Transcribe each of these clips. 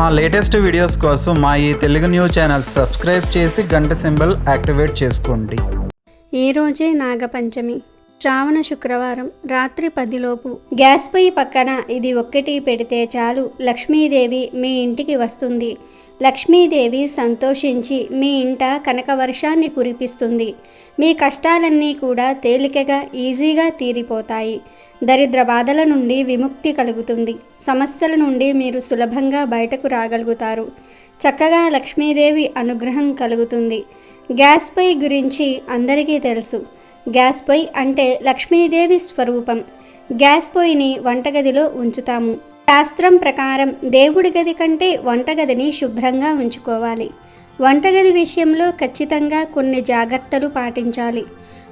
మా latest videos కోసం మా ఈ తెలుగు న్యూస్ ఛానల్ సబ్స్క్రైబ్ చేసి గంట సింబల్ యాక్టివేట్ చేసుకోండి. ఈరోజే నాగపంచమి. శ్రావణ శుక్రవారం రాత్రి పదిలోపు. గ్యాస్ పొయ్యి పక్కన ఇది ఒక్కటి పెడితే చాలు లక్ష్మీదేవి మీ ఇంటికి వస్తుంది. లక్ష్మీదేవి సంతోషించి మీ ఇంట కనక వర్షాన్ని కురిపిస్తుంది. మీ కష్టాలన్నీ కూడా తేలికగా ఈజీగా తీరిపోతాయి. దరిద్ర బాధల నుండి విముక్తి కలుగుతుంది. సమస్యల నుండి మీరు సులభంగా బయటకు రాగలుగుతారు. చక్కగా లక్ష్మీదేవి అనుగ్రహం కలుగుతుంది. గ్యాస్ పొయ్యి గురించి అందరికీ తెలుసు. గ్యాస్ పొయ్యి అంటే లక్ష్మీదేవి స్వరూపం. గ్యాస్ పొయ్యిని వంటగదిలో ఉంచుతాము. శాస్త్రం ప్రకారం దేవుడి గది కంటే వంటగదిని శుభ్రంగా ఉంచుకోవాలి. వంటగది విషయంలో ఖచ్చితంగా కొన్ని జాగ్రత్తలు పాటించాలి.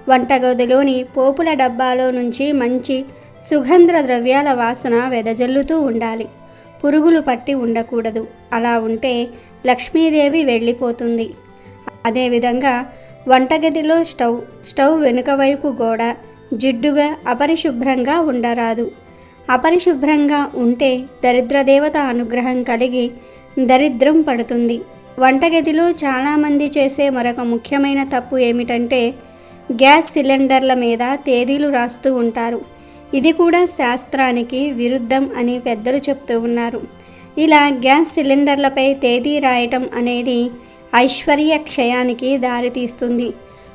వంటగదిలోని పోపుల డబ్బాలో నుంచి మంచి సుగంధ ద్రవ్యాల వాసన వెదజల్లుతూ ఉండాలి. పురుగులు పట్టి ఉండకూడదు. అలా ఉంటే లక్ష్మీదేవి వెళ్ళిపోతుంది. అదేవిధంగా వంటగదిలో స్టవ్ స్టవ్ వెనుక వైపు గోడ జిడ్డుగా అపరిశుభ్రంగా ఉండరాదు. అపరిశుభ్రంగా ఉంటే దరిద్రదేవత అనుగ్రహం కలిగి దరిద్రం పడుతుంది. వంటగదిలో చాలామంది చేసే మరొక ముఖ్యమైన తప్పు ఏమిటంటే గ్యాస్ సిలిండర్ల మీద తేదీలు రాస్తూ ఉంటారు. ఇది కూడా శాస్త్రానికి విరుద్ధం అని పెద్దలు చెప్తూ ఉన్నారు. ఇలా గ్యాస్ సిలిండర్లపై తేదీ రాయటం అనేది ఐశ్వర్య క్షయానికి దారితీస్తుంది.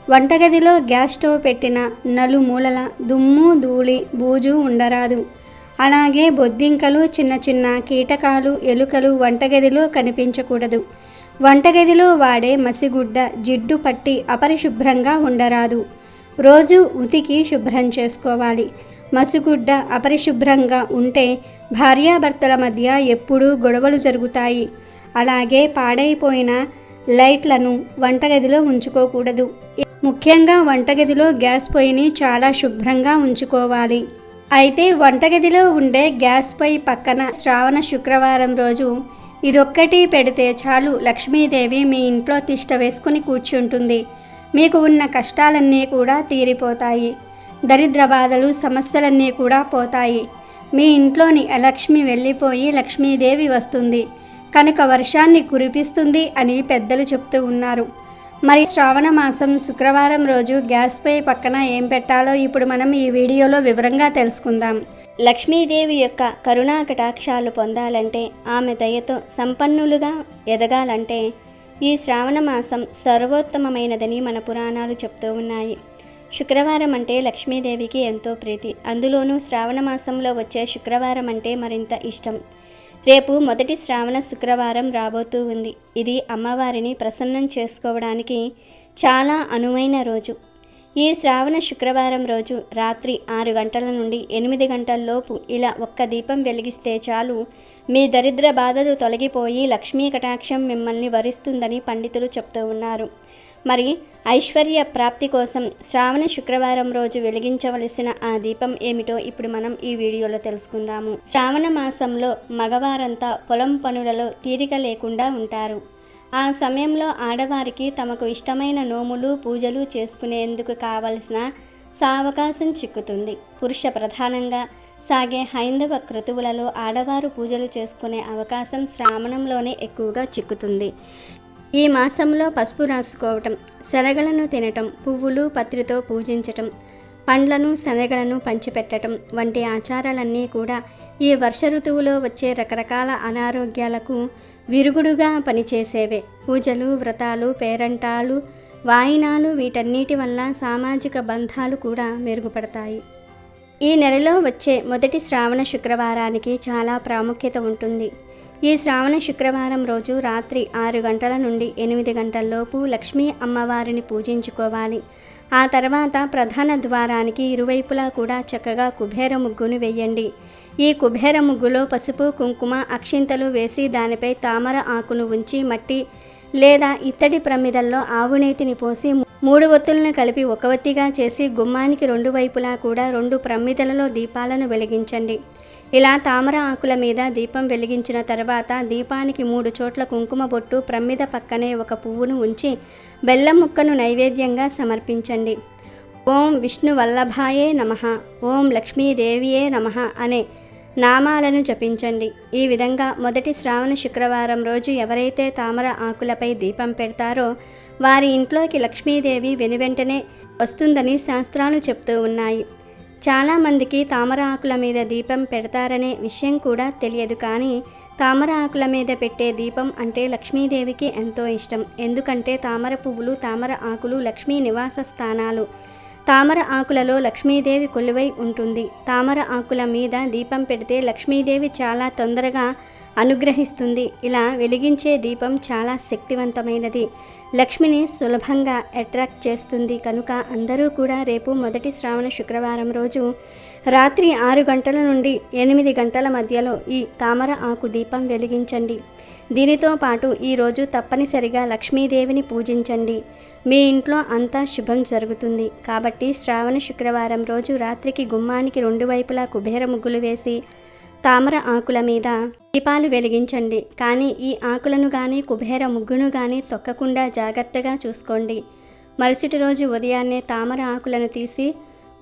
వంటగదిలో గ్యాస్ స్టవ్ పెట్టిన నలుమూలల దుమ్ము ధూళి బూజు ఉండరాదు. అలాగే బొద్దింకలు చిన్న చిన్న కీటకాలు ఎలుకలు వంటగదిలో కనిపించకూడదు. వంటగదిలో వాడే మసిగుడ్డ జిడ్డు పట్టి అపరిశుభ్రంగా ఉండరాదు. రోజు ఉతికి శుభ్రం చేసుకోవాలి. మసుగుడ్డ అపరిశుభ్రంగా ఉంటే భార్యాభర్తల మధ్య ఎప్పుడూ గొడవలు జరుగుతాయి. అలాగే పాడైపోయిన లైట్లను వంటగదిలో ఉంచుకోకూడదు. ముఖ్యంగా వంటగదిలో గ్యాస్ పొయ్యిని చాలా శుభ్రంగా ఉంచుకోవాలి. అయితే వంటగదిలో ఉండే గ్యాస్ పొయ్యి పక్కన శ్రావణ శుక్రవారం రోజు ఇదొక్కటి పెడితే చాలు లక్ష్మీదేవి మీ ఇంట్లో తిష్ట వేసుకుని కూర్చుంటుంది. మీకు ఉన్న కష్టాలన్నీ కూడా తీరిపోతాయి. దరిద్ర బాధలు సమస్యలన్నీ కూడా పోతాయి. మీ ఇంట్లోని లక్ష్మి వెళ్ళిపోయి లక్ష్మీదేవి వస్తుంది. కనుక వర్షాన్ని కురిపిస్తుంది అని పెద్దలు చెప్తూ ఉన్నారు. మరి శ్రావణ మాసం శుక్రవారం రోజు గ్యాస్ పై పక్కన ఏం పెట్టాలో ఇప్పుడు మనం ఈ వీడియోలో వివరంగా తెలుసుకుందాం. లక్ష్మీదేవి యొక్క కరుణా కటాక్షాలు పొందాలంటే ఆమె దయతో సంపన్నులుగా ఎదగాలంటే ఈ శ్రావణ మాసం సర్వోత్తమమైనదని మన పురాణాలు చెప్తూ ఉన్నాయి. శుక్రవారం అంటే లక్ష్మీదేవికి ఎంతో ప్రీతి. అందులోనూ శ్రావణ మాసంలో వచ్చే శుక్రవారం అంటే మరింత ఇష్టం. రేపు మొదటి శ్రావణ శుక్రవారం రాబోతూ ఉంది. ఇది అమ్మవారిని ప్రసన్నం చేసుకోవడానికి చాలా అనువైన రోజు. ఈ శ్రావణ శుక్రవారం రోజు రాత్రి ఆరు గంటల నుండి ఎనిమిది గంటల్లోపు ఇలా ఒక్క దీపం వెలిగిస్తే చాలు. మీ దరిద్ర బాధలు తొలగిపోయి లక్ష్మీ కటాక్షం మిమ్మల్ని వరిస్తుందని పండితులు చెప్తూ ఉన్నారు. మరి ఐశ్వర్య ప్రాప్తి కోసం శ్రావణ శుక్రవారం రోజు వెలిగించవలసిన ఆ దీపం ఏమిటో ఇప్పుడు మనం ఈ వీడియోలో తెలుసుకుందాము. శ్రావణ మాసంలో మగవారంతా పొలం పనులలో తీరిక లేకుండా ఉంటారు. ఆ సమయంలో ఆడవారికి తమకు ఇష్టమైన నోములు పూజలు చేసుకునేందుకు కావలసిన సావకాశం చిక్కుతుంది. పురుష ప్రధానంగా సాగే హైందవ క్రతువులలో ఆడవారు పూజలు చేసుకునే అవకాశం శ్రావణంలోనే ఎక్కువగా చిక్కుతుంది. ఈ మాసంలో పసుపు రాసుకోవటం శనగలను తినటం పువ్వులు పత్రితో పూజించటం పండ్లను శనగలను పంచిపెట్టడం వంటి ఆచారాలన్నీ కూడా ఈ వర్ష ఋతువులో వచ్చే రకరకాల అనారోగ్యాలకు విరుగుడుగా పనిచేసేవే. పూజలు వ్రతాలు పేరంటాలు వాయినాలు వీటన్నిటి వల్ల సామాజిక బంధాలు కూడా మెరుగుపడతాయి. ఈ నెలలో వచ్చే మొదటి శ్రావణ శుక్రవారానికి చాలా ప్రాముఖ్యత ఉంటుంది. ఈ శ్రావణ శుక్రవారం రోజు రాత్రి ఆరు గంటల నుండి ఎనిమిది గంటల్లోపు లక్ష్మీ అమ్మవారిని పూజించుకోవాలి. ఆ తర్వాత ప్రధాన ద్వారానికి ఇరువైపులా కూడా చక్కగా కుబేర ముగ్గును వేయండి. ఈ కుబేర ముగ్గులో పసుపు కుంకుమ అక్షింతలు వేసి దానిపై తామర ఆకును ఉంచి మట్టి లేదా ఇత్తడి ప్రమిదల్లో ఆవునేతిని పోసి మూడు ఒత్తులను కలిపి ఒక ఒత్తిగా చేసి గుమ్మానికి రెండు వైపులా కూడా రెండు ప్రమిదలలో దీపాలను వెలిగించండి. ఇలా తామర ఆకుల మీద దీపం వెలిగించిన తర్వాత దీపానికి మూడు చోట్ల కుంకుమ బొట్టు ప్రమిద పక్కనే ఒక పువ్వును ఉంచి బెల్లం ముక్కను నైవేద్యంగా సమర్పించండి. ఓం విష్ణు వల్లభాయే నమ ఓం లక్ష్మీదేవియే నమ అనే నామాలను జపించండి. ఈ విధంగా మొదటి శ్రావణ శుక్రవారం రోజు ఎవరైతే తామర ఆకులపై దీపం పెడతారో వారి ఇంట్లోకి లక్ష్మీదేవి వెనువెంటనే వస్తుందని శాస్త్రాలు చెప్తూ ఉన్నాయి. చాలామందికి తామర ఆకుల మీద దీపం పెడతారనే విషయం కూడా తెలియదు కానీ తామర ఆకుల మీద పెట్టే దీపం అంటే లక్ష్మీదేవికి ఎంతో ఇష్టం. ఎందుకంటే తామర పువ్వులు తామర ఆకులు లక్ష్మీ నివాస స్థానాలు. తామర ఆకులలో లక్ష్మీదేవి కొలువై ఉంటుంది. తామర ఆకుల మీద దీపం పెడితే లక్ష్మీదేవి చాలా తొందరగా అనుగ్రహిస్తుంది. ఇలా వెలిగించే దీపం చాలా శక్తివంతమైనది. లక్ష్మిని సులభంగా అట్రాక్ట్ చేస్తుంది. కనుక అందరూ కూడా రేపు మొదటి శ్రావణ శుక్రవారం రోజు రాత్రి ఆరు గంటల నుండి ఎనిమిది గంటల మధ్యలో ఈ తామర ఆకు దీపం వెలిగించండి. దీనితో పాటు ఈరోజు తప్పనిసరిగా లక్ష్మీదేవిని పూజించండి. మీ ఇంట్లో అంతా శుభం జరుగుతుంది. కాబట్టి శ్రావణ శుక్రవారం రోజు రాత్రికి గుమ్మానికి రెండు వైపులా కుబేర ముగ్గులు వేసి తామర ఆకుల మీద దీపాలు వెలిగించండి. కానీ ఈ ఆకులను కానీ కుబేర ముగ్గును కానీ తొక్కకుండా జాగ్రత్తగా చూసుకోండి. మరుసటి రోజు ఉదయాన్నే తామర ఆకులను తీసి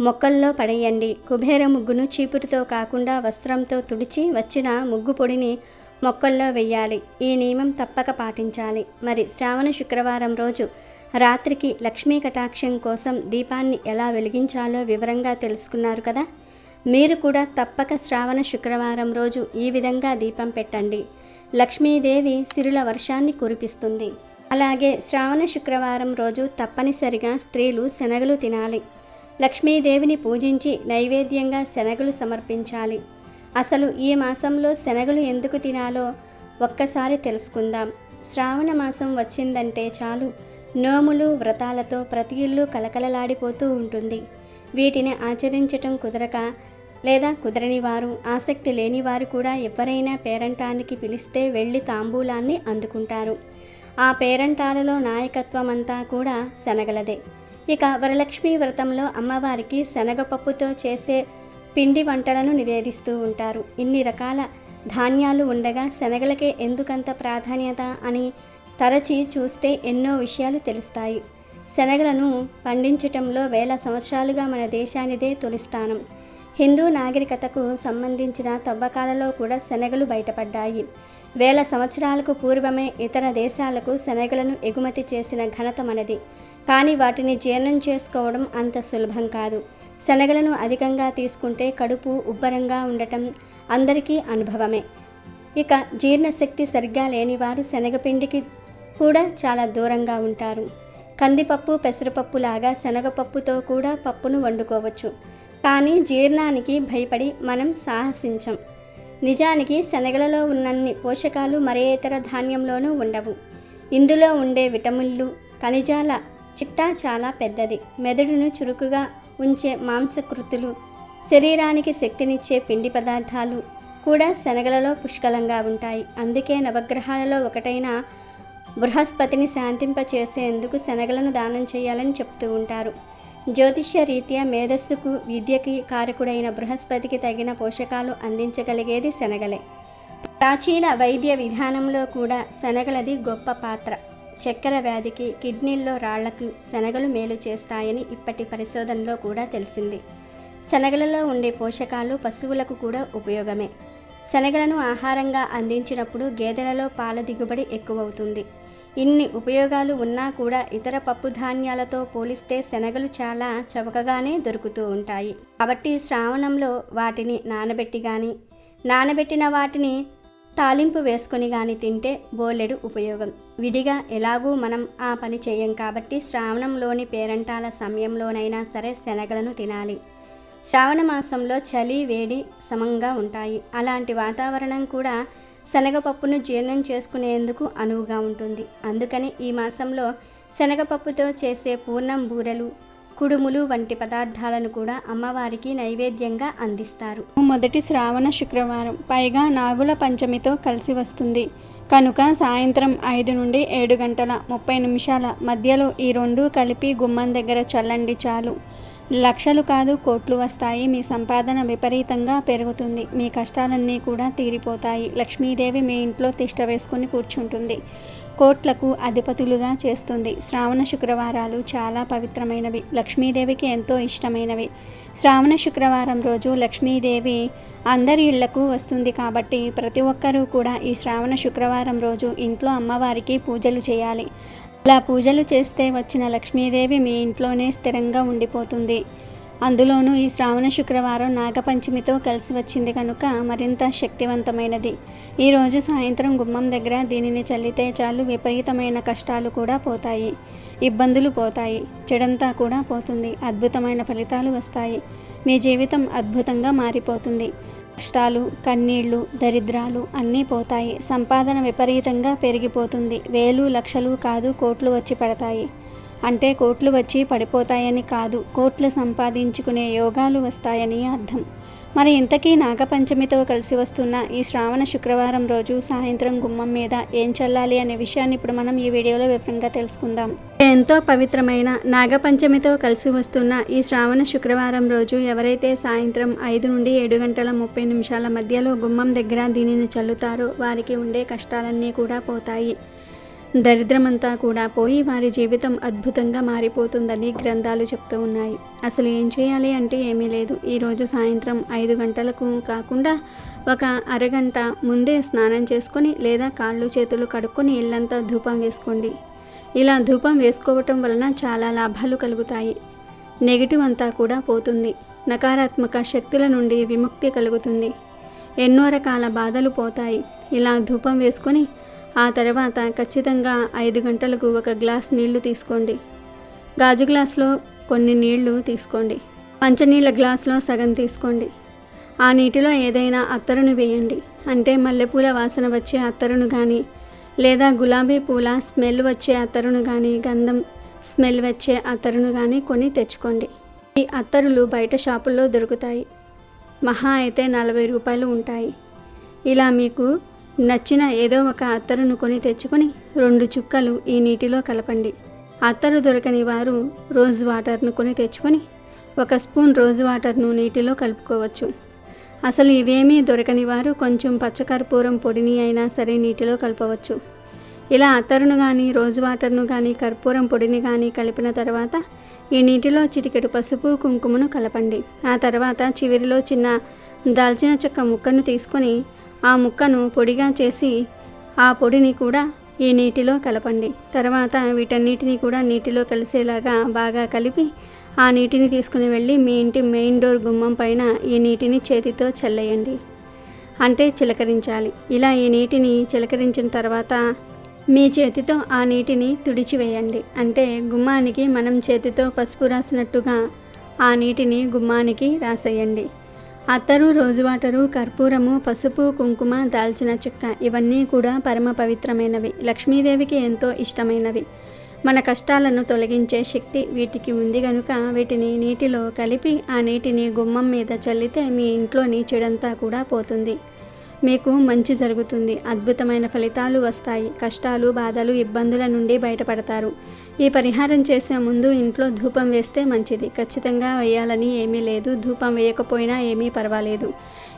మొక్కల్లో పడేయండి. కుబేర ముగ్గును చీపురుతో కాకుండా వస్త్రంతో తుడిచి వచ్చిన ముగ్గు పొడిని మొక్కల్లో వెయ్యాలి. ఈ నియమం తప్పక పాటించాలి. మరి శ్రావణ శుక్రవారం రోజు రాత్రికి లక్ష్మీ కటాక్షం కోసం దీపాన్ని ఎలా వెలిగించాలో వివరంగా తెలుసుకున్నారు కదా? మీరు కూడా తప్పక శ్రావణ శుక్రవారం రోజు ఈ విధంగా దీపం పెట్టండి. లక్ష్మీదేవి సిరుల వర్షాన్ని కురిపిస్తుంది. అలాగే శ్రావణ శుక్రవారం రోజు తప్పనిసరిగా స్త్రీలు శనగలు తినాలి. లక్ష్మీదేవిని పూజించి నైవేద్యంగా శనగలు సమర్పించాలి. అసలు ఈ మాసంలో శనగలు ఎందుకు తినాలో ఒక్కసారి తెలుసుకుందాం. శ్రావణ మాసం వచ్చిందంటే చాలు. నోములు వ్రతాలతో ప్రతి ఇల్లు కలకలలాడిపోతూ ఉంటుంది. వీటిని ఆచరించటం కుదరక లేదా కుదరని వారు ఆసక్తి లేని వారు కూడా ఎవరైనా పేరంటానికి పిలిస్తే వెళ్ళి తాంబూలాన్ని అందుకుంటారు. ఆ పేరంటాలలో నాయకత్వం అంతా కూడా శనగలదే. ఇక వరలక్ష్మి వ్రతంలో అమ్మవారికి శనగపప్పుతో చేసే పిండి వంటలను నివేదిస్తూ ఉంటారు. ఇన్ని రకాల ధాన్యాలు ఉండగా శనగలకే ఎందుకంత ప్రాధాన్యత అని తరచి చూస్తే ఎన్నో విషయాలు తెలుస్తాయి. శనగలను పండించటంలో వేల సంవత్సరాలుగా మన దేశానిదే తొలి స్థానం. హిందూ నాగరికతకు సంబంధించిన తవ్వకాలలో కూడా శనగలు బయటపడ్డాయి. వేల సంవత్సరాలకు పూర్వమే ఇతర దేశాలకు శనగలను ఎగుమతి చేసిన ఘనత మనది. కానీ వాటిని జీర్ణం చేసుకోవడం అంత సులభం కాదు. శనగలను అధికంగా తీసుకుంటే కడుపు ఉబ్బరంగా ఉండటం అందరికీ అనుభవమే. ఇక జీర్ణశక్తి సరిగ్గా లేనివారు శనగపిండికి కూడా చాలా దూరంగా ఉంటారు. కందిపప్పు పెసరపప్పు లాగా శనగపప్పుతో కూడా పప్పును వండుకోవచ్చు. కానీ జీర్ణానికి భయపడి మనం సాహసించం. నిజానికి శనగలలో ఉన్నన్ని పోషకాలు మరే ఇతర ధాన్యంలోనూ ఉండవు. ఇందులో ఉండే విటమిన్లు ఖనిజాల చిట్టా చాలా పెద్దది. మెదడును చురుకుగా ఉంచే మాంసకృతులు శరీరానికి శక్తినిచ్చే పిండి పదార్థాలు కూడా శనగలలో పుష్కలంగా ఉంటాయి. అందుకే నవగ్రహాలలో ఒకటైన బృహస్పతిని శాంతింపచేసేందుకు శనగలను దానం చేయాలని చెప్తూ ఉంటారు. జ్యోతిష్య రీత్యా మేధస్సుకు విద్యకి కారకుడైన బృహస్పతికి తగిన పోషకాలు అందించగలిగేది శనగలే. ప్రాచీన వైద్య విధానంలో కూడా శనగలది గొప్ప పాత్ర. చక్కెర వ్యాధికి కిడ్నీల్లో రాళ్ళకు శనగలు మేలు చేస్తాయని ఇప్పటి పరిశోధనలో కూడా తెలిసింది. శనగలలో ఉండే పోషకాలు పశువులకు కూడా ఉపయోగమే. శనగలను ఆహారంగా అందించినప్పుడు గేదెలలో పాల దిగుబడి ఎక్కువవుతుంది. ఇన్ని ఉపయోగాలు ఉన్నా కూడా ఇతర పప్పు ధాన్యాలతో పోలిస్తే శనగలు చాలా చవకగానే దొరుకుతూ ఉంటాయి. కాబట్టి శ్రావణంలో వాటిని నానబెట్టి కానీ నానబెట్టిన వాటిని తాలింపు వేసుకొని కానీ తింటే బోలెడు ఉపయోగం. విడిగా ఎలాగూ మనం ఆ పని చేయం కాబట్టి శ్రావణంలోని పేరంటాల సమయంలోనైనా సరే శనగలను తినాలి. శ్రావణ మాసంలో చలి వేడి సమంగా ఉంటాయి. అలాంటి వాతావరణం కూడా శనగపప్పును జీర్ణం చేసుకునేందుకు అనువుగా ఉంటుంది. అందుకని ఈ మాసంలో శనగపప్పుతో చేసే పూర్ణం బూరెలు కుడుములు వంటి పదార్థాలను కూడా అమ్మవారికి నైవేద్యంగా అందిస్తారు. మొదటి శ్రావణ శుక్రవారం. పైగా నాగుల పంచమితో కలిసి వస్తుంది. కనుక సాయంత్రం ఐదు నుండి ఏడు గంటల ముప్పై నిమిషాల మధ్యలో ఈ రెండు కలిపి గుమ్మం దగ్గర చల్లండి చాలు. లక్షలు కాదు కోట్లు వస్తాయి. మీ సంపాదన విపరీతంగా పెరుగుతుంది. మీ కష్టాలన్నీ కూడా తీరిపోతాయి. లక్ష్మీదేవి మీ ఇంట్లో తిష్ట వేసుకొని కూర్చుంటుంది. కోట్లకు అధిపతులుగా చేస్తుంది. శ్రావణ శుక్రవారాలు చాలా పవిత్రమైనవి. లక్ష్మీదేవికి ఎంతో ఇష్టమైనవి. శ్రావణ శుక్రవారం రోజు లక్ష్మీదేవి అందరి ఇళ్ళకు వస్తుంది కాబట్టి ప్రతి ఒక్కరూ కూడా ఈ శ్రావణ శుక్రవారం రోజు ఇంట్లో అమ్మవారికి పూజలు చేయాలి. అలా పూజలు చేస్తే వచ్చిన లక్ష్మీదేవి మీ ఇంట్లోనే స్థిరంగా ఉండిపోతుంది. అందులోనూ ఈ శ్రావణ శుక్రవారం నాగపంచమితో కలిసి వచ్చింది కనుక మరింత శక్తివంతమైనది. ఈరోజు సాయంత్రం గుమ్మం దగ్గర దీనిని చల్లితే చాలు విపరీతమైన కష్టాలు కూడా పోతాయి. ఇబ్బందులు పోతాయి. చెడంతా కూడా పోతుంది. అద్భుతమైన ఫలితాలు వస్తాయి. మీ జీవితం అద్భుతంగా మారిపోతుంది. కష్టాలు కన్నీళ్ళు దరిద్రాలు అన్నీ పోతాయి. సంపాదన విపరీతంగా పెరిగిపోతుంది. వేలు లక్షలు కాదు కోట్లు వచ్చి పడతాయి. అంటే కోట్లు వచ్చి పడిపోతాయని కాదు కోట్లు సంపాదించుకునే యోగాలు వస్తాయని అర్థం. మరి ఇంతకీ నాగపంచమితో కలిసి వస్తున్న ఈ శ్రావణ శుక్రవారం రోజు సాయంత్రం గుమ్మం మీద ఏం చల్లాలి అనే విషయాన్ని ఇప్పుడు మనం ఈ వీడియోలో వివరంగా తెలుసుకుందాం. ఎంతో పవిత్రమైన నాగపంచమితో కలిసి వస్తున్న ఈ శ్రావణ శుక్రవారం రోజు ఎవరైతే సాయంత్రం ఐదు నుండి ఏడు గంటల ముప్పై నిమిషాల మధ్యలో గుమ్మం దగ్గర దీనిని చల్లుతారో వారికి ఉండే కష్టాలన్నీ కూడా పోతాయి. దరిద్రమంతా కూడా పోయి వారి జీవితం అద్భుతంగా మారిపోతుందని గ్రంథాలు చెప్తూ ఉన్నాయి. అసలు ఏం చేయాలి అంటే ఏమీ లేదు. ఈరోజు సాయంత్రం ఐదు గంటలకు కాకుండా ఒక అరగంట ముందే స్నానం చేసుకొని లేదా కాళ్ళు చేతులు కడుక్కొని ఇల్లంతా ధూపం వేసుకోండి. ఇలా ధూపం వేసుకోవటం వలన చాలా లాభాలు కలుగుతాయి. నెగిటివ్ అంతా కూడా పోతుంది. నకారాత్మక శక్తుల నుండి విముక్తి కలుగుతుంది. ఎన్నో రకాల బాధలు పోతాయి. ఇలా ధూపం వేసుకొని ఆ తర్వాత ఖచ్చితంగా ఐదు గంటలకు ఒక గ్లాస్ నీళ్ళు తీసుకోండి. గాజు గ్లాస్లో కొన్ని నీళ్ళు తీసుకోండి. పంచనీళ్ళ గ్లాస్లో సగం తీసుకోండి. ఆ నీటిలో ఏదైనా అత్తరును వేయండి. అంటే మల్లెపూల వాసన వచ్చే అత్తరును కానీ లేదా గులాబీ పూల స్మెల్ వచ్చే అత్తరును కానీ గంధం స్మెల్ వచ్చే అత్తరును కానీ కొని తెచ్చుకోండి. ఈ అత్తరులు బయట షాపుల్లో దొరుకుతాయి. మహా అయితే నలభై రూపాయలు ఉంటాయి. ఇలా మీకు నచ్చిన ఏదో ఒక అత్తరును కొని తెచ్చుకొని రెండు చుక్కలు ఈ నీటిలో కలపండి. అత్తరు దొరకని వారు రోజ్ వాటర్ను కొని తెచ్చుకొని ఒక స్పూన్ రోజ్ వాటర్ను నీటిలో కలుపుకోవచ్చు. అసలు ఇవేమీ దొరకని వారు కొంచెం పచ్చకర్పూరం పొడిని అయినా సరే నీటిలో కలపవచ్చు. ఇలా అత్తరును కానీ రోజ్ వాటర్ను కానీ కర్పూరం పొడిని కానీ కలిపిన తర్వాత ఈ నీటిలో చిటికెడు పసుపు కుంకుమను కలపండి. ఆ తర్వాత చివరిలో చిన్న దాల్చిన చెక్క ముక్కను తీసుకొని ఆ ముక్కను పొడిగా చేసి ఆ పొడిని కూడా ఈ నీటిలో కలపండి. తర్వాత వీటన్నిటిని కూడా నీటిలో కలిసేలాగా బాగా కలిపి ఆ నీటిని తీసుకుని వెళ్ళి మీ ఇంటి మెయిన్ డోర్ గుమ్మం పైన ఈ నీటిని చేతితో చల్లేయండి. అంటే చిలకరించాలి. ఇలా ఈ నీటిని చిలకరించిన తర్వాత మీ చేతితో ఆ నీటిని తుడిచివేయండి. అంటే గుమ్మానికి మనం చేతితో పసుపు రాసినట్టుగా ఆ నీటిని గుమ్మానికి రాసేయండి. అత్తరు రోజు వాటరు కర్పూరము పసుపు కుంకుమ దాల్చిన చెక్క ఇవన్నీ కూడా పరమ పవిత్రమైనవి. లక్ష్మీదేవికి ఎంతో ఇష్టమైనవి. మన కష్టాలను తొలగించే శక్తి వీటికి ఉంది గనుక వీటిని నీటిలో కలిపి ఆ నీటిని గుమ్మం మీద చల్లితే మీ ఇంట్లోని చెడంతా కూడా పోతుంది. మీకు మంచి జరుగుతుంది. అద్భుతమైన ఫలితాలు వస్తాయి. కష్టాలు బాధలు ఇబ్బందుల నుండి బయటపడతారు. ఈ పరిహారం చేసే ముందు ఇంట్లో ధూపం వేస్తే మంచిది. ఖచ్చితంగా వేయాలని ఏమీ లేదు. ధూపం వేయకపోయినా ఏమీ పర్వాలేదు.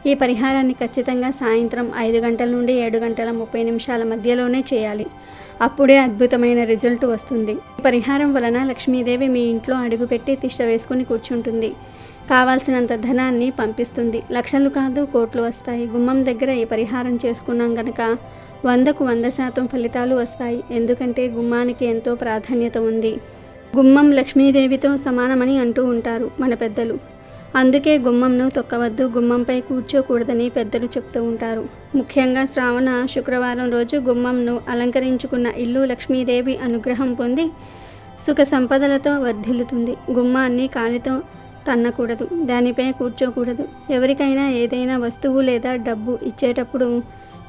ఈ పరిహారాన్ని ఖచ్చితంగా సాయంత్రం ఐదు గంటల నుండి ఏడు గంటల ముప్పై నిమిషాల మధ్యలోనే చేయాలి. అప్పుడే అద్భుతమైన రిజల్ట్ వస్తుంది. ఈ పరిహారం వలన లక్ష్మీదేవి మీ ఇంట్లో అడుగుపెట్టి తిష్ట వేసుకుని కూర్చుంటుంది. కావాల్సినంత ధనాన్ని పంపిస్తుంది. లక్షలు కాదు కోట్లు వస్తాయి. గుమ్మం దగ్గర ఈ పరిహారం చేసుకున్నాం గనక వందకు వంద శాతం ఫలితాలు వస్తాయి. ఎందుకంటే గుమ్మానికి ఎంతో ప్రాధాన్యత ఉంది. గుమ్మం లక్ష్మీదేవితో సమానమని అంటూ ఉంటారు మన పెద్దలు. అందుకే గుమ్మంను తొక్కవద్దు గుమ్మంపై కూర్చోకూడదని పెద్దలు చెప్తూ ఉంటారు. ముఖ్యంగా శ్రావణ శుక్రవారం రోజు గుమ్మంను అలంకరించుకున్న ఇల్లు లక్ష్మీదేవి అనుగ్రహం పొంది సుఖ సంపదలతో వర్ధిల్లుతుంది. గుమ్మాన్ని కాలితో తన్నకూడదు. దానిపై కూర్చోకూడదు. ఎవరికైనా ఏదైనా వస్తువు లేదా డబ్బు ఇచ్చేటప్పుడు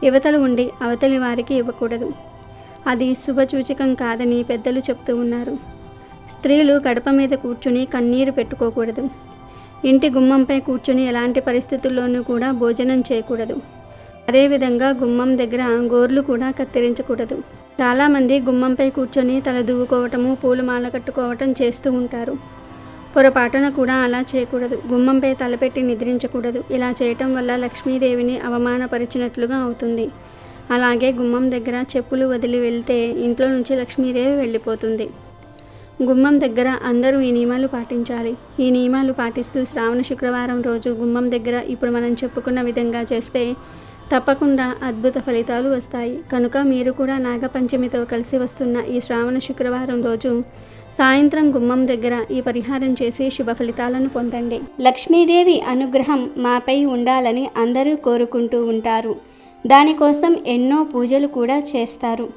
యువతలు ఉండి అవతలి వారికి ఇవ్వకూడదు. అది శుభసూచకం కాదని పెద్దలు చెప్తూ ఉన్నారు. స్త్రీలు గడప మీద కూర్చుని కన్నీరు పెట్టుకోకూడదు. ఇంటి గుమ్మంపై కూర్చుని ఎలాంటి పరిస్థితుల్లోనూ కూడా భోజనం చేయకూడదు. అదేవిధంగా గుమ్మం దగ్గర గోర్లు కూడా కత్తిరించకూడదు. చాలామంది గుమ్మంపై కూర్చొని తల దువ్వుకోవటము పూలు మాల కట్టుకోవటం చేస్తూ ఉంటారు. పొరపాటున కూడా అలా చేయకూడదు. గుమ్మంపై తలపెట్టి నిద్రించకూడదు. ఇలా చేయటం వల్ల లక్ష్మీదేవిని అవమానపరిచినట్లుగా అవుతుంది. అలాగే గుమ్మం దగ్గర చెప్పులు వదిలి వెళ్తే ఇంట్లో నుంచి లక్ష్మీదేవి వెళ్ళిపోతుంది. గుమ్మం దగ్గర అందరూ ఈ నియమాలు పాటించాలి. ఈ నియమాలు పాటిస్తూ శ్రావణ శుక్రవారం రోజు గుమ్మం దగ్గర ఇప్పుడు మనం చెప్పుకున్న విధంగా చేస్తే తప్పకుండా అద్భుత ఫలితాలు వస్తాయి. కనుక మీరు కూడా నాగపంచమితో కలిసి వస్తున్న ఈ శ్రావణ శుక్రవారం రోజు సాయంత్రం గుమ్మం దగ్గర ఈ పరిహారం చేసి శుభ ఫలితాలను పొందండి. లక్ష్మీదేవి అనుగ్రహం మాపై ఉండాలని అందరూ కోరుకుంటూ ఉంటారు. దానికోసం ఎన్నో పూజలు కూడా చేస్తారు.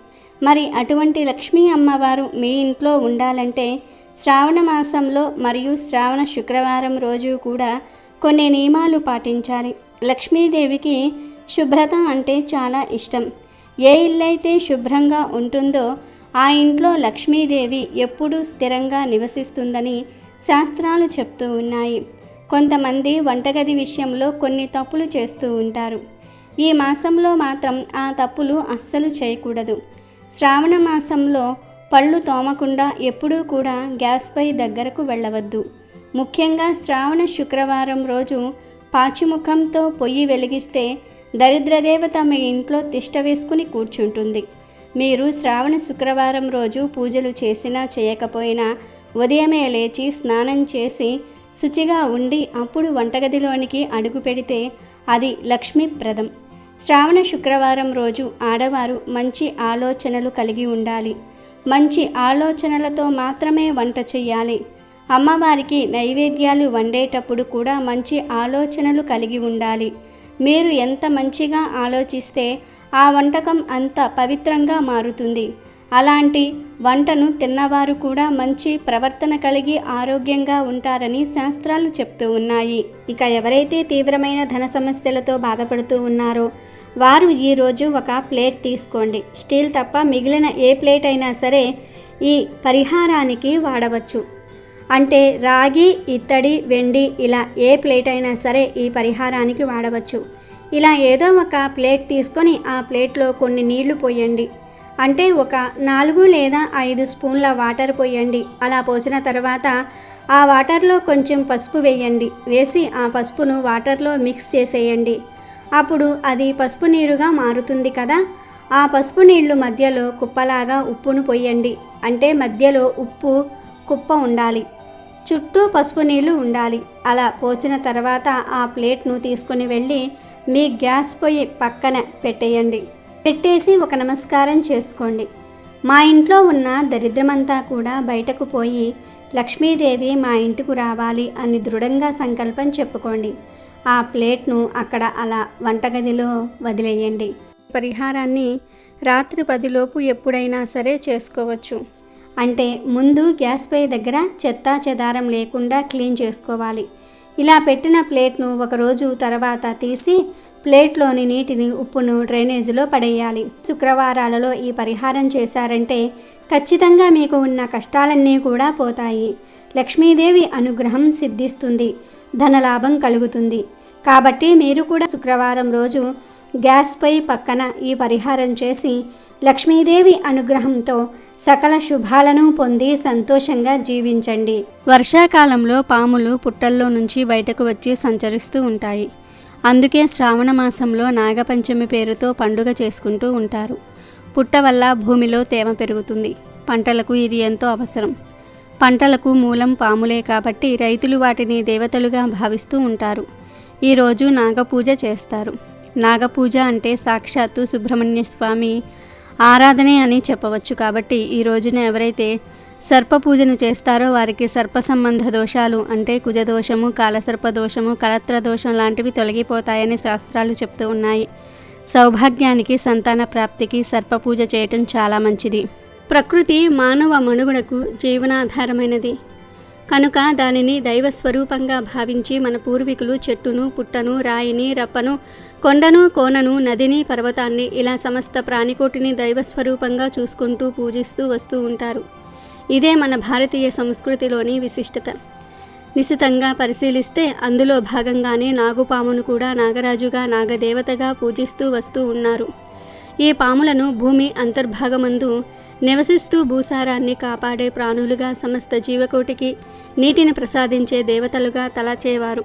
మరి అటువంటి లక్ష్మీ అమ్మవారు మీ ఇంట్లో ఉండాలంటే శ్రావణ మాసంలో మరియు శ్రావణ శుక్రవారం రోజు కూడా కొన్ని నియమాలు పాటించాలి. లక్ష్మీదేవికి శుభ్రత అంటే చాలా ఇష్టం. ఏ ఇల్లైతే శుభ్రంగా ఉంటుందో ఆ ఇంట్లో లక్ష్మీదేవి ఎప్పుడూ స్థిరంగా నివసిస్తుందని శాస్త్రాలు చెప్తూ ఉన్నాయి. కొంతమంది వంటగది విషయంలో కొన్ని తప్పులు చేస్తూ ఉంటారు. ఈ మాసంలో మాత్రం ఆ తప్పులు అస్సలు చేయకూడదు. శ్రావణ మాసంలో పళ్ళు తోమకుండా ఎప్పుడూ కూడా గ్యాస్పై దగ్గరకు వెళ్ళవద్దు. ముఖ్యంగా శ్రావణ శుక్రవారం రోజు పాచిముఖంతో పొయ్యి వెలిగిస్తే దరిద్రదేవత మీ ఇంట్లో తిష్ట వేసుకుని కూర్చుంటుంది. మీరు శ్రావణ శుక్రవారం రోజు పూజలు చేసినా చేయకపోయినా ఉదయమే లేచి స్నానం చేసి శుచిగా ఉండి అప్పుడు వంటగదిలోనికి అడుగు పెడితే అది లక్ష్మీప్రదం. శ్రావణ శుక్రవారం రోజు ఆడవారు మంచి ఆలోచనలు కలిగి ఉండాలి. మంచి ఆలోచనలతో మాత్రమే వంట చేయాలి అమ్మవారికి నైవేద్యాలు వండేటప్పుడు కూడా మంచి ఆలోచనలు కలిగి ఉండాలి. మీరు ఎంత మంచిగా ఆలోచిస్తే ఆ వంటకం అంత పవిత్రంగా మారుతుంది. అలాంటి వంటను తిన్నవారు కూడా మంచి ప్రవర్తన కలిగి ఆరోగ్యంగా ఉంటారని శాస్త్రాలు చెప్తూ ఉన్నాయి. ఇక ఎవరైతే తీవ్రమైన ధన సమస్యలతో బాధపడుతూ ఉన్నారో వారు ఈరోజు ఒక ప్లేట్ తీసుకోండి. స్టీల్ తప్ప మిగిలిన ఏ ప్లేట్ అయినా సరే ఈ పరిహారానికి వాడవచ్చు. అంటే రాగి ఇత్తడి వెండి ఇలా ఏ ప్లేట్ అయినా సరే ఈ పరిహారానికి వాడవచ్చు. ఇలా ఏదో ఒక ప్లేట్ తీసుకొని ఆ ప్లేట్లో కొన్ని నీళ్ళు పోయండి. అంటే ఒక నాలుగు లేదా ఐదు స్పూన్ల వాటర్ పోయండి. అలా పోసిన తర్వాత ఆ వాటర్లో కొంచెం పసుపు వేయండి. వేసి ఆ పసుపును వాటర్లో మిక్స్ చేసేయండి. అప్పుడు అది పసుపు నీరుగా మారుతుంది కదా? ఆ పసుపు నీళ్ళు మధ్యలో కుప్పలాగా ఉప్పును పోయండి. అంటే మధ్యలో ఉప్పు కుప్ప ఉండాలి. చుట్టూ పసుపు నీళ్ళు ఉండాలి. అలా పోసిన తర్వాత ఆ ప్లేట్ను తీసుకుని వెళ్ళి మీ గ్యాస్ పొయ్యి పక్కన పెట్టేయండి. పెట్టేసి ఒక నమస్కారం చేసుకోండి. మా ఇంట్లో ఉన్న దరిద్రమంతా కూడా బయటకు పోయి లక్ష్మీదేవి మా ఇంటికి రావాలి అని దృఢంగా సంకల్పం చెప్పుకోండి. ఆ ప్లేట్ను అక్కడ అలా వంటగదిలో వదిలేయండి. పరిహారాన్ని రాత్రి పదిలోపు ఎప్పుడైనా సరే చేసుకోవచ్చు. అంటే ముందు గ్యాస్ పై దగ్గర చెత్త చెదారం లేకుండా క్లీన్ చేసుకోవాలి. ఇలా పెట్టిన ప్లేట్ను ఒకరోజు తర్వాత తీసి ప్లేట్లోని నీటిని ఉప్పును డ్రైనేజీలో పడేయాలి. శుక్రవారాలలో ఈ పరిహారం చేశారంటే ఖచ్చితంగా మీకు ఉన్న కష్టాలన్నీ కూడా పోతాయి. లక్ష్మీదేవి అనుగ్రహం సిద్ధిస్తుంది. ధనలాభం కలుగుతుంది. కాబట్టి మీరు కూడా శుక్రవారం రోజు గ్యాస్పై పక్కన ఈ పరిహారం చేసి లక్ష్మీదేవి అనుగ్రహంతో సకల శుభాలను పొంది సంతోషంగా జీవించండి. వర్షాకాలంలో పాములు పుట్టల్లో నుంచి బయటకు వచ్చి సంచరిస్తూ ఉంటాయి. అందుకే శ్రావణ మాసంలో నాగపంచమి పేరుతో పండుగ చేసుకుంటూ ఉంటారు. పుట్ట వల్ల భూమిలో తేమ పెరుగుతుంది. పంటలకు ఇది ఎంతో అవసరం. పంటలకు మూలం పాములే కాబట్టి రైతులు వాటిని దేవతలుగా భావిస్తూ ఉంటారు. ఈరోజు నాగపూజ చేస్తారు. నాగపూజ అంటే సాక్షాత్తు సుబ్రహ్మణ్య స్వామి ఆరాధనే అని చెప్పవచ్చు. కాబట్టి ఈ రోజున ఎవరైతే సర్ప పూజను చేస్తారో వారికి సర్ప సంబంధ దోషాలు అంటే కుజదోషము కాలసర్ప దోషము కలత్ర దోషం లాంటివి తొలగిపోతాయని శాస్త్రాలు చెప్తూ ఉన్నాయి. సౌభాగ్యానికి సంతాన ప్రాప్తికి సర్ప పూజ చేయటం చాలా మంచిది. ప్రకృతి మానవ మనుగడకు జీవనాధారమైనది. కనుక దానిని దైవ స్వరూపంగా భావించి మన పూర్వీకులు చెట్టును పుట్టను రాయిని రప్పను కొండను కోనను నదిని పర్వతాన్ని ఇలా సమస్త ప్రాణికోటిని దైవ స్వరూపంగా చూసుకుంటూ పూజిస్తూ వస్తూ ఉంటారు. ఇదే మన భారతీయ సంస్కృతిలోని విశిష్టత. నిశితంగా పరిశీలిస్తే అందులో భాగంగానే నాగుపామును కూడా నాగరాజుగా నాగదేవతగా పూజిస్తూ వస్తూ ఉన్నారు. ఈ పాములను భూమి అంతర్భాగమందు నివసిస్తూ భూసారాన్ని కాపాడే ప్రాణులుగా సమస్త జీవకోటికి నీటిని ప్రసాదించే దేవతలుగా తలచేవారు.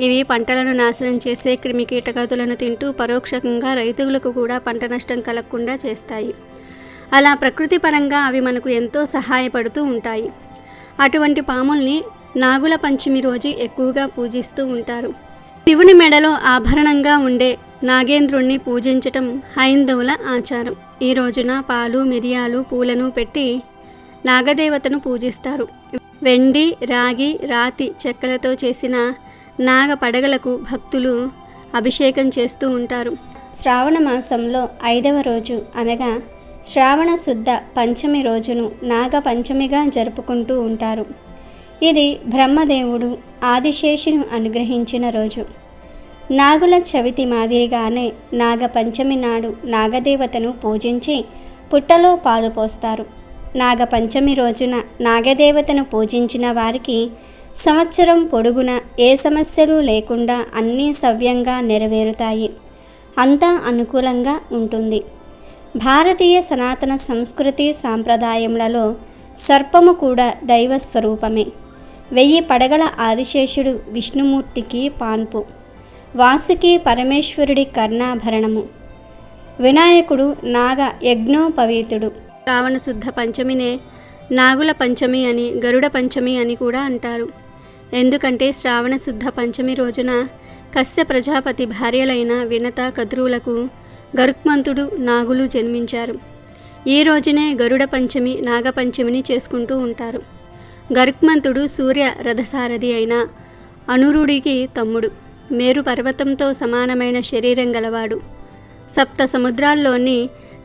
ఇవి పంటలను నాశనం చేసే క్రిమికీటకతులను తింటూ పరోక్షంగా రైతులకు కూడా పంట నష్టం కలగకుండా చేస్తాయి. అలా ప్రకృతి పరంగా అవి మనకు ఎంతో సహాయపడుతూ ఉంటాయి. అటువంటి పాముల్ని నాగుల పంచమి రోజు ఎక్కువగా పూజిస్తూ ఉంటారు. శివుని మెడలో ఆభరణంగా ఉండే నాగేంద్రుణ్ణి పూజించటం హైందవుల ఆచారం. ఈ రోజున పాలు మిరియాలు పూలను పెట్టి నాగదేవతను పూజిస్తారు. వెండి రాగి రాతి చెక్కలతో చేసిన నాగ పడగలకు భక్తులు అభిషేకం చేస్తూ ఉంటారు. శ్రావణ మాసంలో ఐదవ రోజు అనగా శ్రావణ శుద్ధ పంచమి రోజును నాగ పంచమిగా జరుపుకుంటూ ఉంటారు. ఇది బ్రహ్మదేవుడు ఆదిశేషును అనుగ్రహించిన రోజు. నాగుల చవితి మాదిరిగానే నాగపంచమి నాడు నాగదేవతను పూజించి పుట్టలో పాలు పోస్తారు. నాగపంచమి రోజున నాగదేవతను పూజించిన వారికి సంవత్సరం పొడుగున ఏ సమస్యలు లేకుండా అన్నీ సవ్యంగా నెరవేరుతాయి. అంతా అనుకూలంగా ఉంటుంది. భారతీయ సనాతన సంస్కృతి సాంప్రదాయములలో సర్పము కూడా దైవ స్వరూపమే వెయ్యి పడగల ఆదిశేషుడు విష్ణుమూర్తికి పాన్పు. వాసుకి పరమేశ్వరుడి కర్ణాభరణము. వినాయకుడు నాగ యజ్ఞోపవీతుడు. శ్రావణ శుద్ధ పంచమినే నాగుల పంచమి అని గరుడ పంచమి అని కూడా అంటారు. ఎందుకంటే శ్రావణ శుద్ధ పంచమి రోజున కశ్య ప్రజాపతి భార్యలైన వినత కద్రువులకు గరుక్మంతుడు నాగులు జన్మించారు. ఈ రోజునే గరుడ పంచమి నాగపంచమిని చేసుకుంటూ ఉంటారు. గరుక్మంతుడు సూర్య రథసారథి అయిన అనురుడికి తమ్ముడు. మేరు పర్వతంతో సమానమైన శరీరం గలవాడు. సప్త సముద్రాల్లోని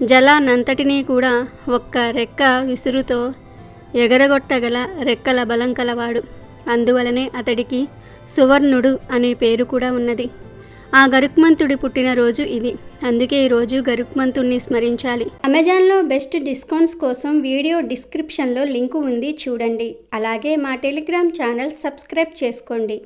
జలానంతటినీ కూడా ఒక్క రెక్క విసురుతో ఎగరగొట్టగల రెక్కల బలం కలవాడు. అందువలనే అతడికి సువర్ణుడు అనే పేరు కూడా ఉన్నది. ఆ గరుక్మంతుడి పుట్టినరోజు ఇది. అందుకే ఈరోజు గరుక్మంతుణ్ణి స్మరించాలి. అమెజాన్లో బెస్ట్ డిస్కౌంట్స్ కోసం వీడియో డిస్క్రిప్షన్లో లింకు ఉంది చూడండి. అలాగే మా టెలిగ్రామ్ ఛానల్ సబ్స్క్రైబ్ చేసుకోండి.